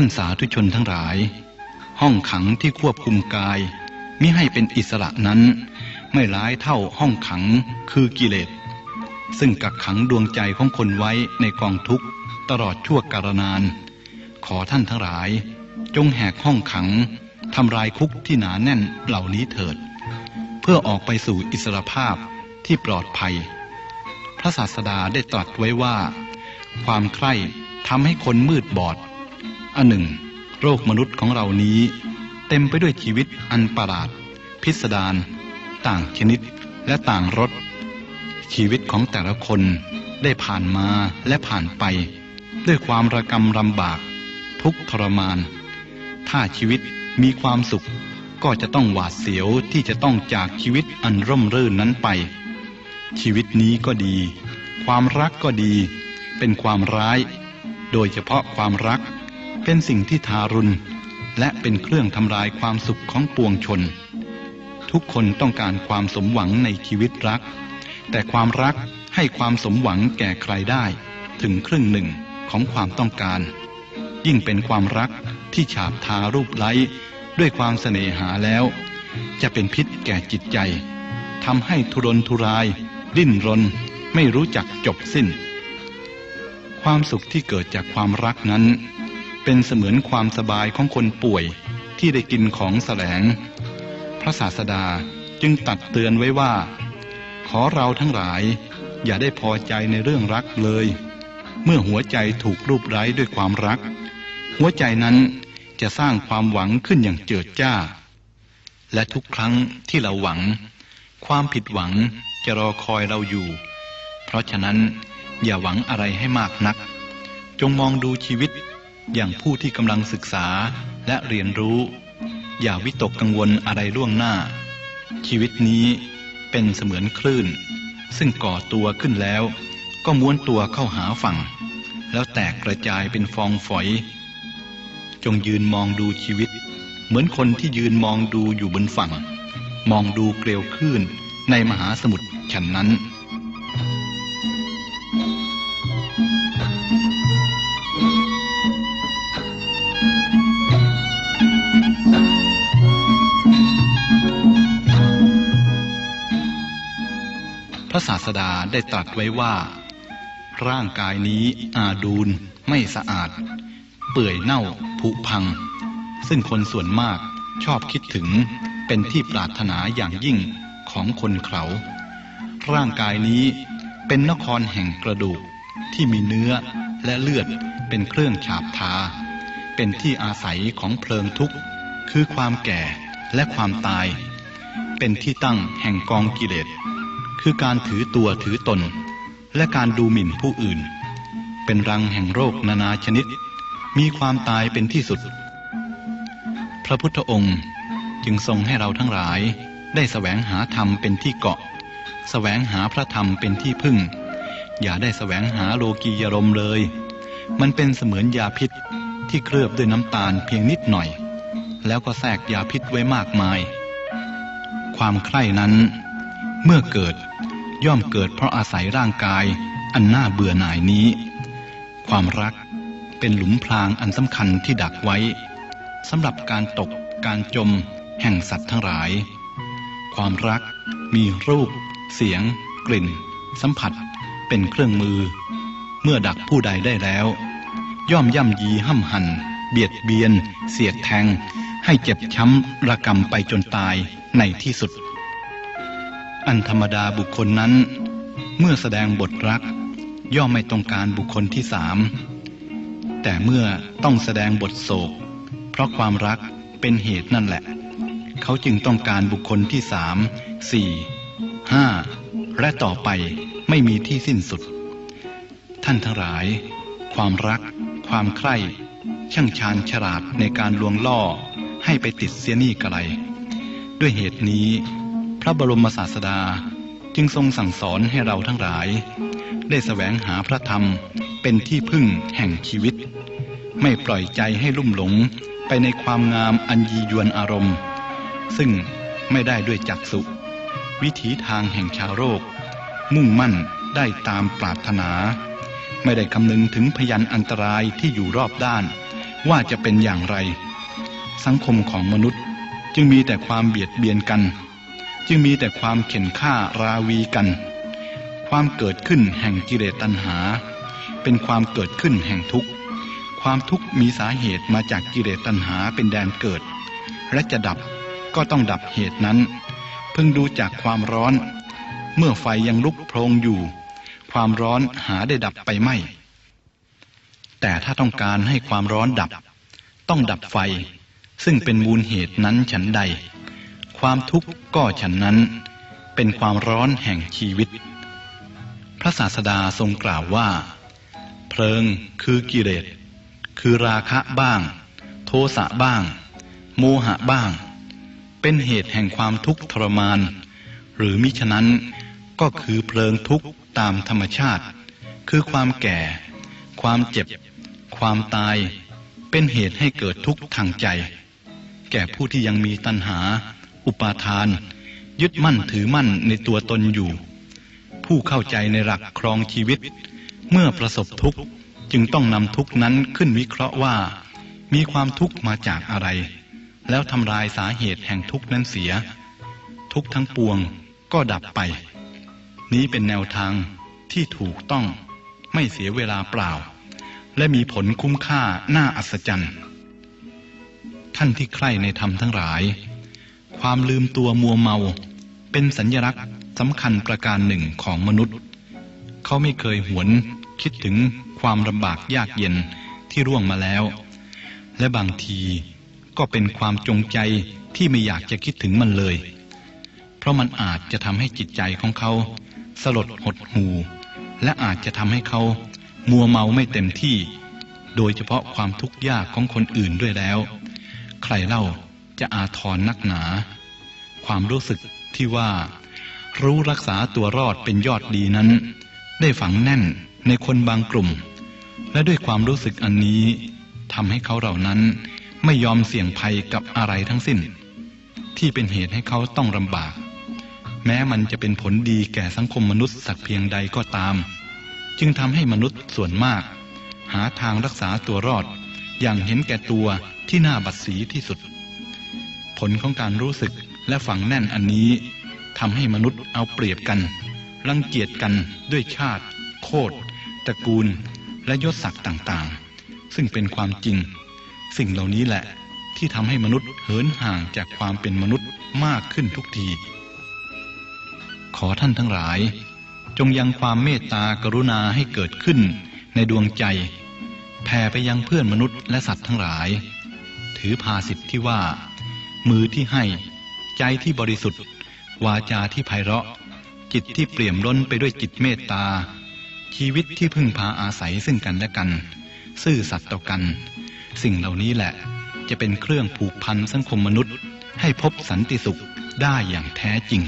ท่านสาธุชนทั้งหลาย ห้องขังที่ควบคุมกายมิให้เป็นอิสระนั้น ไม่ร้ายเท่าห้องขังคือกิเลส ซึ่งกักขังดวงใจของคนไว้ในกองทุกข์ตลอดชั่วกาลนาน ขอท่านทั้งหลาย จงแหกห้องขังทำลายคุกที่หนาแน่นเหล่านี้เถิด เพื่อออกไปสู่อิสรภาพที่ปลอดภัย พระศาสดาได้ตรัสไว้ว่า ความใคร่ทำให้คนมืดบอด อันหนึ่งโรคมนุษย์ของเรานี้ เต็มไปด้วยชีวิตอันประหลาด พิสดารต่างชนิดและต่างรสชีวิตของแต่ละคนได้ผ่านมาและผ่านไป ด้วยความระกำลำบาก ทุกทรมาน ถ้าชีวิตมีความสุขก็จะต้องหวาดเสียวที่จะต้องจากชีวิตอันร่มรื่นนั้นไป ชีวิตนี้ก็ดี ความรักก็ดี เป็นความร้าย โดยเฉพาะความรัก เป็นสิ่งที่ทารุณ และเป็นเครื่องทำลายความสุขของปวงชน ทุกคนต้องการความสมหวังในชีวิตรัก แต่ความรักให้ความสมหวังแก่ใครได้ถึงครึ่งหนึ่งของความต้องการ ยิ่งเป็นความรักที่ฉาบทารูปไล้ด้วยความเสน่หาแล้ว จะเป็นพิษแก่จิตใจทำให้ทุรนทุราย ดิ้นรน ไม่รู้จักจบสิ้น ความสุขที่เกิดจากความรักนั้น เป็นเสมือนความสบายของคนป่วยที่ได้กินของแสลง พระศาสดาจึงตัดเตือนไว้ว่า ขอเราทั้งหลายอย่าได้พอใจในเรื่องรักเลย เมื่อหัวใจถูกรูปไร้ด้วยความรัก หัวใจนั้นจะสร้างความหวังขึ้นอย่างเจิดจ้า และทุกครั้งที่เราหวัง ความผิดหวังจะรอคอยเราอยู่ เพราะฉะนั้นอย่าหวังอะไรให้มากนัก จงมองดูชีวิต อย่างผู้ที่กำลังศึกษาและเรียนรู้ อย่าวิตกกังวลอะไรล่วงหน้า ชีวิตนี้เป็นเสมือนคลื่น ซึ่งก่อตัวขึ้นแล้ว ก็ม้วนตัวเข้าหาฝั่ง แล้วแตกกระจายเป็นฟองฝอย จงยืนมองดูชีวิต เหมือนคนที่ยืนมองดูอยู่บนฝั่ง มองดูเกลียวคลื่นในมหาสมุทรฉันนั้น พระศาสดาได้ตรัสไว้ว่า ร่างกายนี้อาดูลไม่สะอาด เปื่อยเน่าผุพัง ซึ่งคนส่วนมากชอบคิดถึงเป็นที่ปรารถนาอย่างยิ่งของคนเขา ร่างกายนี้เป็นนครแห่งกระดูกที่มีเนื้อและเลือดเป็นเครื่องฉาบทา เป็นที่อาศัยของเพลิงทุกข์ คือความแก่และความตาย เป็นที่ตั้งแห่งกองกิเลส คือการถือตัวถือตน และการดูหมิ่นผู้อื่น เป็นรังแห่งโรคนานาชนิด มีความตายเป็นที่สุด พระพุทธองค์จึงทรงให้เราทั้งหลายได้แสวงหาธรรมเป็นที่เกาะแสวงหาพระธรรมเป็นที่พึ่ง อย่าได้แสวงหาโลกียรมเลย มันเป็นเสมือนยาพิษที่เคลือบด้วยน้ำตาลเพียงนิดหน่อย แล้วก็แทรกยาพิษไว้มากมาย ความใคร่นั้นเมื่อเกิด ย่อมเกิดเพราะอาศัยร่างกาย อันน่าเบื่อหน่ายนี้ ความรักเป็นหลุมพรางอันสำคัญที่ดักไว้สำหรับการตกการจมแห่งสัตว์ทั้งหลาย ความรักมีรูป เสียง กลิ่น สัมผัส เป็นเครื่องมือ เมื่อดักผู้ใดได้แล้ว ย่อมย่ำยีห้ำหัน เบียดเบียน เสียดแทง ให้เจ็บช้ำระกำไปจนตายในที่สุด อันธรรมดาบุคคลนั้น เมื่อแสดงบทรัก ย่อมไม่ต้องการบุคคลที่สามแต่เมื่อต้องแสดงบทโศก เพราะความรักเป็นเหตุนั่นแหละ เขาจึงต้องการบุคคลที่สามสี่ห้าและต่อไปไม่มีที่สิ้นสุด ท่านทั้งหลาย ความรัก ความใคร่ ช่างชาญฉลาดในการลวงล่อให้ไปติดเสียนี่กระไร ด้วยเหตุนี้ พระบรมศาสดาจึงทรงสั่งสอนให้เราทั้งหลาย ได้แสวงหาพระธรรมเป็นที่พึ่งแห่งชีวิต ไม่ปล่อยใจให้ลุ่มหลงไปในความงามอันยียวนอารมณ์ ซึ่งไม่ได้ด้วยจักสุวิถีทางแห่งชาวโรค มุ่งมั่นได้ตามปรารถนา ไม่ได้คำนึงถึงพยันอันตรายที่อยู่รอบด้าน ว่าจะเป็นอย่างไร สังคมของมนุษย์จึงมีแต่ความเบียดเบียนกัน จึงมีแต่ความเข็นฆ่าราวีกัน ความเกิดขึ้นแห่งกิเลสตัณหา เป็นความเกิดขึ้นแห่งทุกข์ ความทุกข์มีสาเหตุมาจากกิเลสตัณหาเป็นแดนเกิด และจะดับก็ต้องดับเหตุนั้น เพิ่งดูจากความร้อน เมื่อไฟยังลุกโพลงอยู่ ความร้อนหาได้ดับไปไม่ แต่ถ้าต้องการให้ความร้อนดับ ต้องดับไฟ ซึ่งเป็นมูลเหตุนั้นฉันใด ความทุกข์ก็ฉันนั้น เป็นความร้อนแห่งชีวิต พระศาสดาทรงกล่าวว่า เพลิงคือกิเลสคือราคะบ้าง โทสะบ้าง โมหะบ้าง เป็นเหตุแห่งความทุกข์ทรมาน หรือมิฉะนั้นก็คือเพลิงทุกข์ตามธรรมชาติ คือความแก่ ความเจ็บ ความตาย เป็นเหตุให้เกิดทุกข์ทางใจ แก่ผู้ที่ยังมีตัณหา อุปาทาน ยึดมั่นถือมั่นในตัวตนอยู่ ผู้เข้าใจในหลักครองชีวิต เมื่อประสบทุกข์จึงต้องนำทุกข์นั้นขึ้นวิเคราะห์ว่า มีความทุกข์มาจากอะไร แล้วทำลายสาเหตุแห่งทุกข์นั้นเสีย ทุกข์ทั้งปวงก็ดับไป นี้เป็นแนวทางที่ถูกต้องไม่เสียเวลาเปล่า และมีผลคุ้มค่าน่าอัศจรรย์ ท่านที่ใคร่ในธรรมทั้งหลาย ความลืมตัวมัวเมา เป็นสัญลักษณ์สำคัญประการหนึ่งของมนุษย์ เขาไม่เคยหวนคิดถึงความลำบากยากเย็นที่ร่วงมาแล้ว และบางทีก็เป็นความจงใจที่ไม่อยากจะคิดถึงมันเลย เพราะมันอาจจะทำให้จิตใจของเขา สลดหดหูและอาจจะทำให้เขามัวเมาไม่เต็มที่ โดยเฉพาะความทุกข์ยากของคนอื่นด้วยแล้ว ใครเล่า จะอาทรนักหนา ความรู้สึกที่ว่า รู้รักษาตัวรอดเป็นยอดดีนั้น ได้ฝังแน่นในคนบางกลุ่ม และด้วยความรู้สึกอันนี้ทำให้เขาเหล่านั้นไม่ยอมเสี่ยงภัยกับอะไรทั้งสิ้น ที่เป็นเหตุให้เขาต้องลำบาก แม้มันจะเป็นผลดีแก่สังคมมนุษย์สักเพียงใดก็ตาม จึงทำให้มนุษย์ส่วนมาก หาทางรักษาตัวรอดอย่างเห็นแก่ตัวที่น่าบัดสีที่สุด ผลของการรู้สึกและฝังแน่นอันนี้ทำให้มนุษย์เอาเปรียบกัน รังเกียจกันด้วยชาติ โคตรตระกูล และยศศักดิ์ต่างๆ ซึ่งเป็นความจริง สิ่งเหล่านี้แหละที่ทำให้มนุษย์เหินห่างจากความเป็นมนุษย์มากขึ้นทุกที ขอท่านทั้งหลาย จงยังความเมตตากรุณาให้เกิดขึ้นในดวงใจแผ่ไปยังเพื่อนมนุษย์และสัตว์ทั้งหลาย ถือภาสิทธิ์ที่ว่า มือที่ให้ ใจที่บริสุทธิ์ วาจาที่ไพเราะ จิตที่เปี่ยมล้นไปด้วยจิตเมตตา ชีวิตที่พึ่งพาอาศัยซึ่งกันและกัน ซื่อสัตย์ต่อกัน สิ่งเหล่านี้แหละ จะเป็นเครื่องผูกพันสังคมมนุษย์ ให้พบสันติสุขได้อย่างแท้จริง